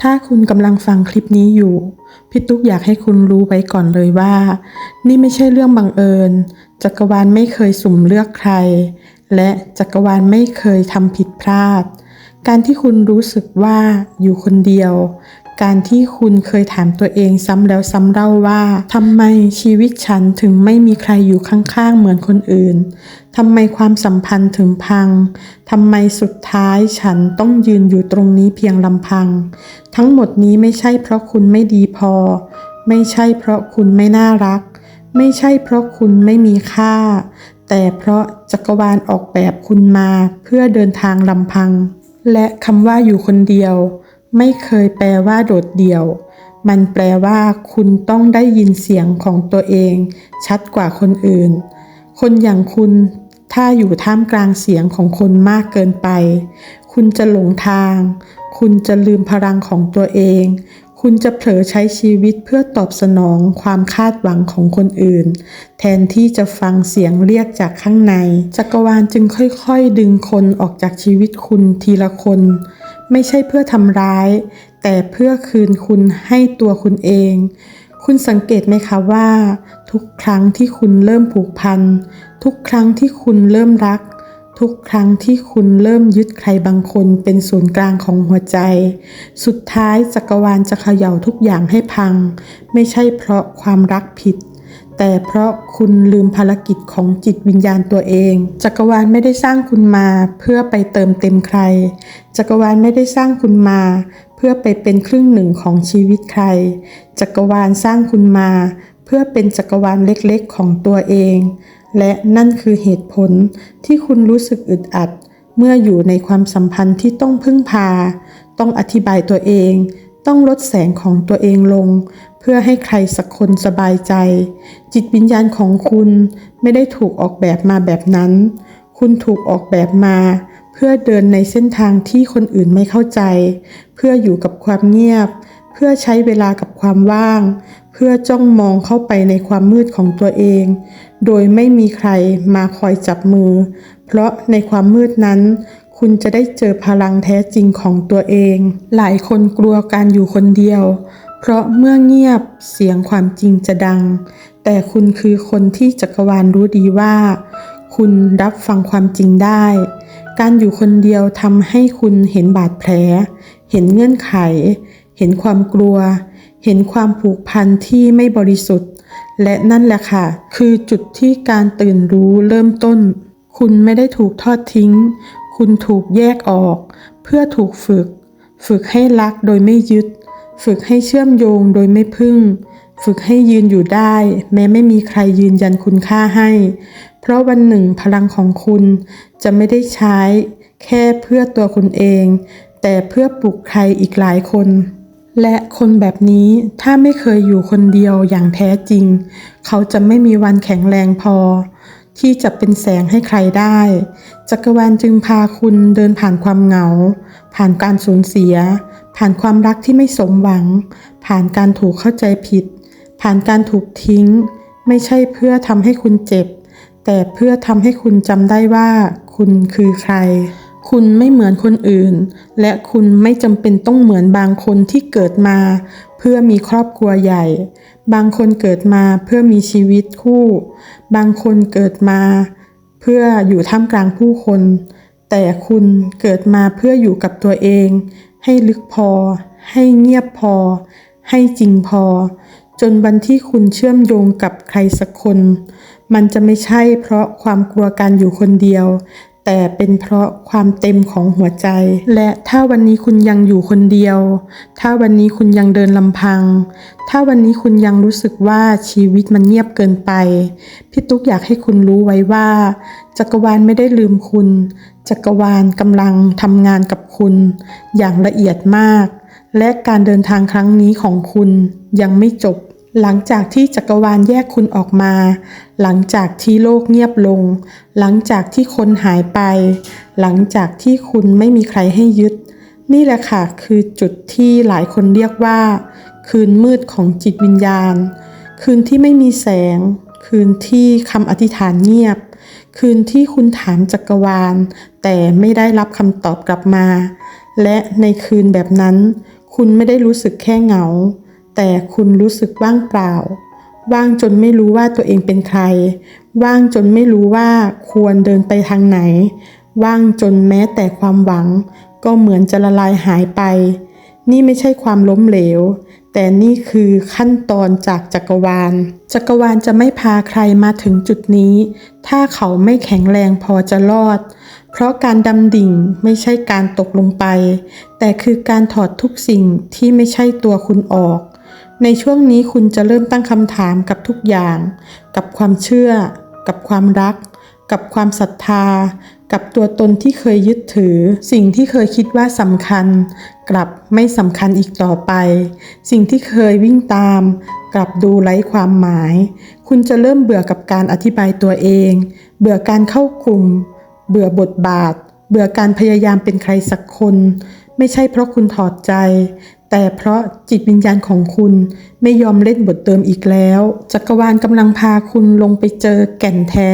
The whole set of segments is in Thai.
ถ้าคุณกำลังฟังคลิปนี้อยู่ พี่ตุ๊กอยากให้คุณรู้ไว้ก่อนเลยว่า นี่ไม่ใช่เรื่องบังเอิญ จักรวาลไม่เคยสุ่มเลือกใคร และจักรวาลไม่เคยทำผิดพลาด การที่คุณรู้สึกว่าอยู่คนเดียว การที่คุณเคยถามตัวเองซ้ำแล้วซ้ำเล่าว่าทำไมชีวิตฉันถึงไม่มีใครอยู่ข้างๆเหมือนคนอื่นทำไมความสัมพันธ์ถึงพังทำไมสุดท้ายฉันต้องยืนอยู่ตรงนี้เพียงลำพัง ทั้งหมดนี้ไม่ใช่เพราะคุณไม่ดีพอ ไม่ใช่เพราะคุณไม่น่ารัก ไม่ใช่เพราะคุณไม่มีค่า แต่เพราะจักรวาลออกแบบคุณมาเพื่อเดินทางลำพัง และคำว่าอยู่คนเดียว ไม่เคยแปลว่าโดดเดี่ยว มันแปลว่าคุณต้องได้ยินเสียงของตัวเอง ชัดกว่าคนอื่น คนอย่างคุณถ้าอยู่ท่ามกลางเสียงของคนมากเกินไป คุณจะหลงทาง คุณจะลืมพลังของตัวเอง คุณจะเผลอใช้ชีวิตเพื่อตอบสนองความคาดหวังของคนอื่น แทนที่จะฟังเสียงเรียกจากข้างใน จักรวาลจึงค่อยๆ ดึงคนออกจากชีวิตคุณทีละคน ไม่ใช่เพื่อทำร้าย แต่เพื่อคืนคุณให้ตัวคุณเอง คุณสังเกตไหมคะว่า ทุกครั้งที่คุณเริ่มผูกพัน ทุกครั้งที่คุณเริ่มรัก ทุกครั้งที่คุณเริ่มยึดใครบางคนเป็นศูนย์กลางของหัวใจ สุดท้ายจักรวาลจะเขย่าทุกอย่างให้พัง ไม่ใช่เพราะความรักผิด แต่เพราะคุณลืมภารกิจของจิตวิญญาณตัวเอง จักรวาลไม่ได้สร้างคุณมาเพื่อไปเติมเต็มใคร จักรวาลไม่ได้สร้างคุณมา เพื่อไปเป็นครึ่งหนึ่งของชีวิตใคร จักรวาลสร้างคุณมา เพื่อเป็นจักรวาลเล็กๆของตัวเอง และนั่นคือเหตุผลที่คุณรู้สึกอึดอัด เมื่ออยู่ในความสัมพันธ์ที่ต้องพึ่งพา ต้องอธิบายตัวเอง ต้องลดแสงของตัวเองลง เพื่อให้ใครสักคนสบายใจ จิตวิญญาณของคุณไม่ได้ถูกออกแบบมาแบบนั้น คุณถูกออกแบบมา เพื่อเดินในเส้นทางที่คนอื่นไม่เข้าใจ เพื่ออยู่กับความเงียบ เพื่อใช้เวลากับความว่าง เพื่อจ้องมองเข้าไปในความมืดของตัวเอง โดยไม่มีใครมาคอยจับมือ เพราะในความมืดนั้นคุณจะได้เจอพลังแท้จริงของตัวเอง หลายคนกลัวการอยู่คนเดียว เพราะเมื่อเงียบเสียงความจริงจะดัง แต่คุณคือคนที่จักรวาลรู้ดีว่า คุณรับฟังความจริงได้ การอยู่คนเดียวทำให้คุณเห็นบาดแผล เห็นเงื่อนไข เห็นความกลัว เห็นความผูกพันที่ไม่บริสุทธิ์ และนั่นแหละค่ะ คือจุดที่การตื่นรู้เริ่มต้น คุณไม่ได้ถูกทอดทิ้ง คุณถูกแยกออก เพื่อถูกฝึก ฝึกให้รักโดยไม่ยึด ฝึกให้เชื่อมโยงโดยไม่พึ่ง ฝึกให้ยืนอยู่ได้ แม้ไม่มีใครยืนยันคุณค่าให้ เพราะวันหนึ่งพลังของคุณจะไม่ได้ใช้ แค่เพื่อตัวคุณเอง แต่เพื่อปลุกใครอีกหลายคน และคนแบบนี้ถ้าไม่เคยอยู่คนเดียวอย่างแท้จริง เขาจะไม่มีวันแข็งแรงพอ ที่จะเป็นแสงให้ใครได้ จักรวาลจึงพาคุณเดินผ่านความเหงา ผ่านการสูญเสีย ผ่านความรักที่ไม่สมหวัง ผ่านการถูกเข้าใจผิด ผ่านการถูกทิ้ง ไม่ใช่เพื่อทำให้คุณเจ็บ แต่เพื่อทำให้คุณจำได้ว่า คุณคือใคร คุณไม่เหมือนคนอื่น และคุณไม่จำเป็นต้องเหมือนบางคนที่เกิดมา เพื่อมีครอบครัวใหญ่ บางคนเกิดมาเพื่อมีชีวิตคู่ บางคนเกิดมา เพื่ออยู่ท่ามกลางผู้คนแต่คุณเกิดมาเพื่ออยู่กับตัวเอง ให้ลึกพอ ให้เงียบพอ ให้จริงพอ จนวันที่คุณเชื่อมโยงกับใครสักคน มันจะไม่ใช่เพราะความกลัวการอยู่คนเดียว แต่เป็นเพราะความเต็มของหัวใจ และถ้าวันนี้คุณยังอยู่คนเดียว ถ้าวันนี้คุณยังเดินลำพัง ถ้าวันนี้คุณยังรู้สึกว่าชีวิตมันเงียบเกินไป พี่ตุ๊กอยากให้คุณรู้ไว้ว่า จักรวาลไม่ได้ลืมคุณ จักรวาลกำลังทำงานกับคุณอย่างละเอียดมาก และการเดินทางครั้งนี้ของคุณยังไม่จบ หลังจากที่จักรวาลแยกคุณออกมา หลังจากที่โลกเงียบลง หลังจากที่คนหายไป หลังจากที่คุณไม่มีใครให้ยึด นี่แหละค่ะคือจุดที่หลายคนเรียกว่า คืนมืดของจิตวิญญาณ คืนที่ไม่มีแสง คืนที่คำอธิษฐานเงียบ คืนที่คุณถามจักรวาล แต่ไม่ได้รับคำตอบกลับมา และในคืนแบบนั้น คุณไม่ได้รู้สึกแค่เหงา แต่คุณรู้สึกว่างเปล่า ว่างจนไม่รู้ว่าตัวเองเป็นใคร ว่างจนไม่รู้ว่าควรเดินไปทางไหน ว่างจนแม้แต่ความหวัง ก็เหมือนจะละลายหายไป นี่ไม่ใช่ความล้มเหลว แต่นี่คือขั้นตอนจากจักรวาล จักรวาลจะไม่พาใครมาถึงจุดนี้ ถ้าเขาไม่แข็งแรงพอจะรอด เพราะการดำดิ่งไม่ใช่การตกลงไป แต่คือการถอดทุกสิ่งที่ไม่ใช่ตัวคุณออก ในช่วงนี้คุณจะเริ่มตั้งคำถามกับทุกอย่าง กับความเชื่อ กับความรัก กับความศรัทธา กับตัวตนที่เคยยึดถือ สิ่งที่เคยคิดว่าสำคัญ กลับไม่สำคัญอีกต่อไป สิ่งที่เคยวิ่งตาม กลับดูไร้ความหมาย คุณจะเริ่มเบื่อกับการอธิบายตัวเอง เบื่อการเข้ากลุ่ม เบื่อบทบาท เบื่อการพยายามเป็นใครสักคน ไม่ใช่เพราะคุณถอดใจ แต่เพราะจิตวิญญาณของคุณไม่ยอมเล่นบทเดิมอีกแล้ว จักรวาลกำลังพาคุณลงไปเจอแก่นแท้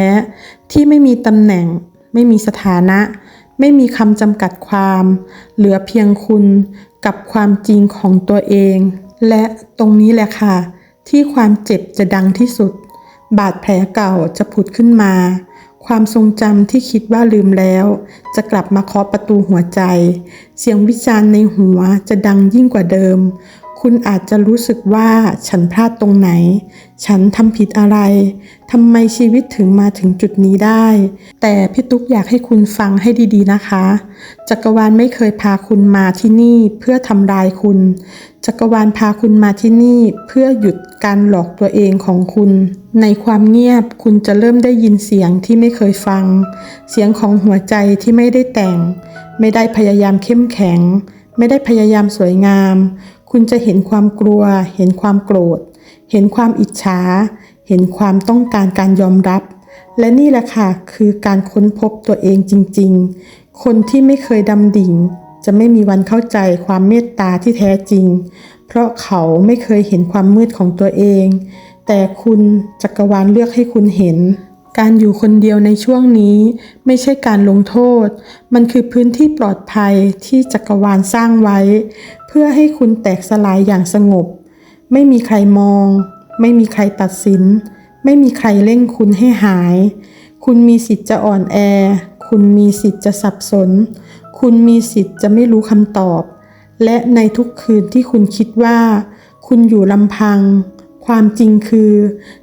ที่ไม่มีตำแหน่ง ไม่มีสถานะ ไม่มีคำจำกัดความ เหลือเพียงคุณกับความจริงของตัวเอง และตรงนี้แหละค่ะ ที่ความเจ็บจะดังที่สุด บาดแผลเก่าจะผุดขึ้นมา ความทรงจำที่คิดว่าลืมแล้ว จะกลับมาเคาะประตูหัวใจ เสียงวิจารณ์ในหัวจะดังยิ่งกว่าเดิม คุณอาจจะรู้สึกว่าฉันพลาดตรงไหน ฉันทำผิดอะไร ทำไมชีวิตถึงมาถึงจุดนี้ได้ แต่พี่ตุ๊กอยากให้คุณฟังให้ดีๆนะคะ จักรวาลไม่เคยพาคุณมาที่นี่เพื่อทำลายคุณ จักรวาลพาคุณมาที่นี่เพื่อหยุดการหลอกตัวเองของคุณ ในความเงียบคุณจะเริ่มได้ยินเสียงที่ไม่เคยฟัง เสียงของหัวใจที่ไม่ได้แต่ง ไม่ได้พยายามเข้มแข็ง ไม่ได้พยายามสวยงาม คุณจะเห็นความกลัว เห็นความโกรธ เห็นความอิจฉา เห็นความต้องการการยอมรับ และนี่แหละค่ะคือการค้นพบตัวเองจริง ๆ คนที่ไม่เคยดำดิ่ง จะไม่มีวันเข้าใจความเมตตาที่แท้จริง เพราะเขาไม่เคยเห็นความมืดของตัวเอง แต่คุณจักรวาลเลือกให้คุณเห็นการอยู่คนเดียวในช่วงนี้ไม่ใช่การลงโทษ มันคือพื้นที่ปลอดภัยที่จักรวาลสร้างไว้ เพื่อให้คุณแตกสลายอย่างสงบ ไม่มีใครมอง ไม่มีใครตัดสิน ไม่มีใครเร่งคุณให้หาย คุณมีสิทธิ์จะอ่อนแอ คุณมีสิทธิ์จะสับสน คุณมีสิทธิ์จะไม่รู้คำตอบ และในทุกคืนที่คุณคิดว่า คุณอยู่ลำพัง ความจริงคือ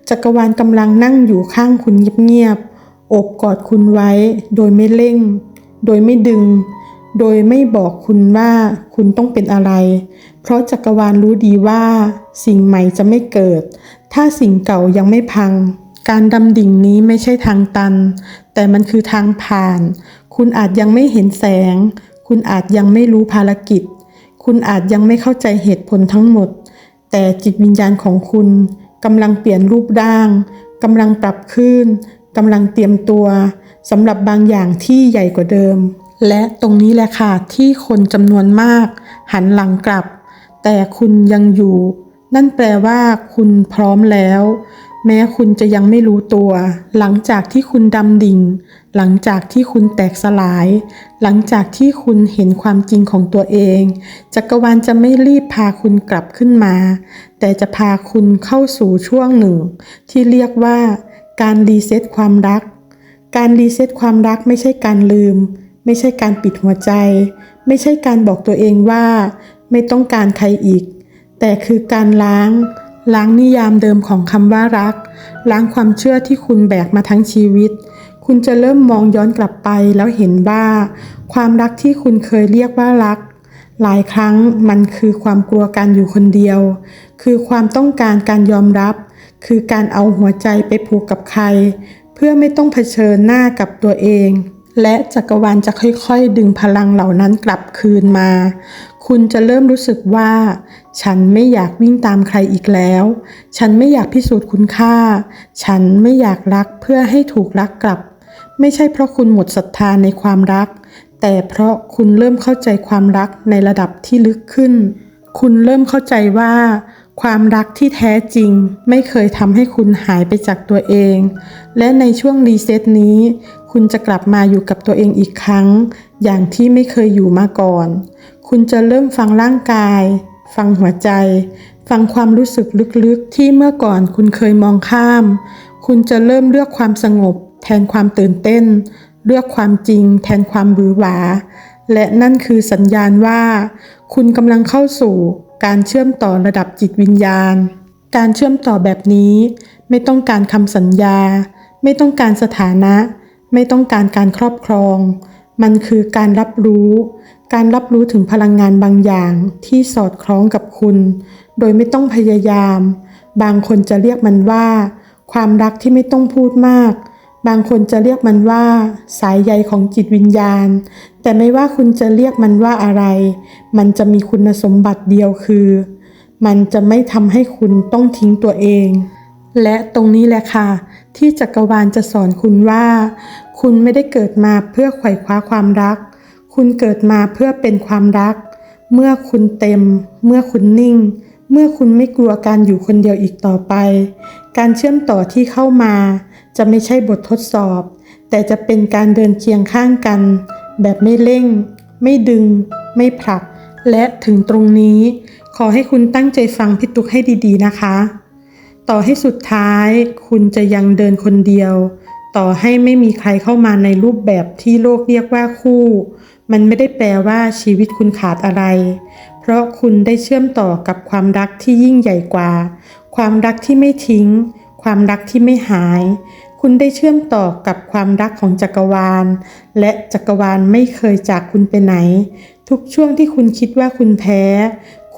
จักรวาลกำลังนั่งอยู่ข้างคุณเงียบๆอบกอดคุณไว้ โดยไม่เร่ง โดยไม่ดึง โดยไม่บอกคุณว่าคุณต้องเป็นอะไร เพราะจักรวาลรู้ดีว่า สิ่งใหม่จะไม่เกิด ถ้าสิ่งเก่ายังไม่พัง การดำดิ่งนี้ไม่ใช่ทางตัน แต่มันคือทางผ่าน คุณอาจยังไม่เห็นแสง คุณอาจยังไม่รู้ภารกิจ คุณอาจยังไม่เข้าใจเหตุผลทั้งหมด แต่จิตวิญญาณของคุณกำลังเปลี่ยนรูปร่างกำลังปรับขึ้นกำลังเตรียมตัวสำหรับบางอย่างที่ใหญ่กว่าเดิม และตรงนี้แหละค่ะที่คนจำนวนมาก หันหลังกลับ แต่คุณยังอยู่ นั่นแปลว่าคุณพร้อมแล้ว แม้คุณจะยังไม่รู้ตัว หลังจากที่คุณดำดิ่ง หลังจากที่คุณแตกสลาย หลังจากที่คุณเห็นความจริงของตัวเอง จักรวาลจะไม่รีบพาคุณกลับขึ้นมา แต่จะพาคุณเข้าสู่ช่วงหนึ่ง ที่เรียกว่า การรีเซ็ตความรัก การรีเซ็ตความรักไม่ใช่การลืม ไม่ใช่การปิดหัวใจ ไม่ใช่การบอกตัวเองว่า ไม่ต้องการใครอีก แต่คือการล้าง ล้างนิยามเดิมของคำว่ารัก ล้างความเชื่อที่คุณแบกมาทั้งชีวิต คุณจะเริ่มมองย้อนกลับไปแล้วเห็นว่า ความรักที่คุณเคยเรียกว่ารัก หลายครั้งมันคือความกลัวการอยู่คนเดียว คือความต้องการการยอมรับ คือการเอาหัวใจไปผูกกับใคร เพื่อไม่ต้องเผชิญหน้ากับตัวเอง และจักรวาลจะค่อยๆ ดึงพลังเหล่านั้นกลับคืนมา คุณจะเริ่มรู้สึกว่า ฉันไม่อยากวิ่งตามใครอีกแล้ว ฉันไม่อยากพิสูจน์คุณค่า ฉันไม่อยากรักเพื่อให้ถูกรักกลับ ไม่ใช่เพราะคุณหมดศรัทธาในความรัก แต่เพราะคุณเริ่มเข้าใจความรักในระดับที่ลึกขึ้น คุณเริ่มเข้าใจว่าความรักที่แท้จริงไม่เคยทำให้คุณหายไปจากตัวเอง และในช่วงรีเซ็ตนี้ คุณจะกลับมาอยู่กับตัวเองอีกครั้ง อย่างที่ไม่เคยอยู่มาก่อน คุณจะเริ่มฟังร่างกาย ฟังหัวใจ ฟังความรู้สึกลึกๆ ที่เมื่อก่อนคุณเคยมองข้าม คุณจะเริ่มเลือกความสงบ แทนความตื่นเต้น เลือกความจริง แทนความบือหวา และนั่นคือสัญญาณว่า คุณกำลังเข้าสู่การเชื่อมต่อระดับจิตวิญญาณ การเชื่อมต่อแบบนี้ ไม่ต้องการคำสัญญา ไม่ต้องการสถานะ ไม่ต้องการการครอบครอง มันคือการรับรู้ การรับรู้ถึงพลังงานบางอย่างที่สอดคล้องกับคุณ โดยไม่ต้องพยายาม บางคนจะเรียกมันว่า ความรักที่ไม่ต้องพูดมาก บางคนจะเรียกมันว่า สายใยของจิตวิญญาณ แต่ไม่ว่าคุณจะเรียกมันว่าอะไร มันจะมีคุณสมบัติเดียวคือ มันจะไม่ทำให้คุณต้องทิ้งตัวเอง และตรงนี้แหละค่ะ ที่จักรวาลจะสอนคุณว่า คุณไม่ได้เกิดมาเพื่อไขว่คว้าความรัก คุณเกิดมาเพื่อเป็นความรัก เมื่อคุณเต็ม เมื่อคุณนิ่ง เมื่อคุณไม่กลัวการอยู่คนเดียวอีกต่อไป การเชื่อมต่อที่เข้ามา จะไม่ใช่บททดสอบ แต่จะเป็นการเดินเคียงข้างกัน แบบไม่เร่ง ไม่ดึง ไม่ผลัก และถึงตรงนี้ ขอให้คุณตั้งใจฟังพี่ตุ๊กให้ดี ๆ นะคะ ต่อให้สุดท้ายคุณจะยังเดินคนเดียว ต่อให้ไม่มีใครเข้ามาในรูปแบบที่โลกเรียกว่าคู่ มันไม่ได้แปลว่าชีวิตคุณขาดอะไร เพราะคุณได้เชื่อมต่อกับความรักที่ยิ่งใหญ่กว่า ความรักที่ไม่ทิ้ง ความรักที่ไม่หาย คุณได้เชื่อมต่อกับความรักของจักรวาล และจักรวาลไม่เคยจากคุณไปไหน ทุกช่วงที่คุณคิดว่าคุณแพ้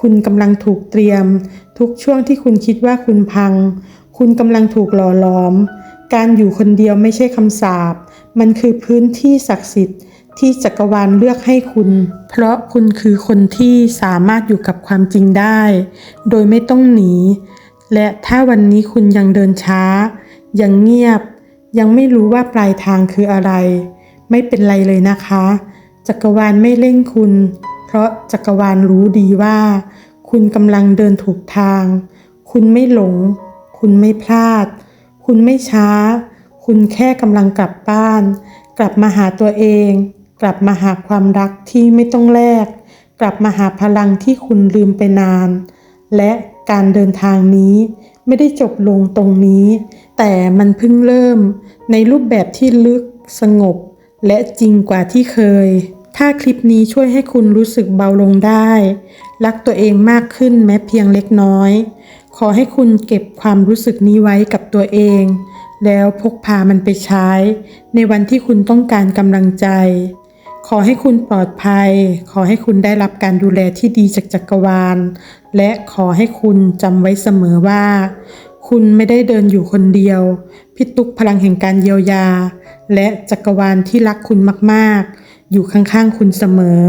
คุณกำลังถูกเตรียม ทุกช่วงที่คุณคิดว่าคุณพัง คุณกำลังถูกหล่อหลอม การอยู่คนเดียวไม่ใช่คำสาป มันคือพื้นที่ศักดิ์สิทธิ์ที่จักรวาลเลือกให้คุณ เพราะคุณคือคนที่สามารถอยู่กับความจริงได้ โดยไม่ต้องหนี และถ้าวันนี้คุณยังเดินช้า ยังเงียบ ยังไม่รู้ว่าปลายทางคืออะไร ไม่เป็นไรเลยนะคะ จักรวาลไม่เร่งคุณ เพราะจักรวาลรู้ดีว่า คุณกำลังเดินถูกทาง คุณไม่หลง คุณไม่พลาด คุณไม่ช้า คุณแค่กำลังกลับบ้าน กลับมาหาตัวเอง กลับมาหาความรักที่ไม่ต้องแลก กลับมาหาพลังที่คุณลืมไปนาน และการเดินทางนี้ไม่ได้จบลงตรงนี้ แต่มันเพิ่งเริ่มในรูปแบบที่ลึกสงบ และจริงกว่าที่เคย ถ้าคลิปนี้ช่วยให้คุณรู้สึกเบาลงได้ รักตัวเองมากขึ้นแม้เพียงเล็กน้อย ขอให้คุณเก็บความรู้สึกนี้ไว้กับตัวเอง แล้วพกพามันไปใช้ ในวันที่คุณต้องการกำลังใจ ขอให้คุณปลอดภัย ขอให้คุณได้รับการดูแลที่ดีจากจักรวาล และขอให้คุณจำไว้เสมอว่า คุณไม่ได้เดินอยู่คนเดียวพี่ตุ๊กพลังแห่งการเยียวยา และจักรวาลที่รักคุณมากๆ อยู่ข้างๆคุณเสมอ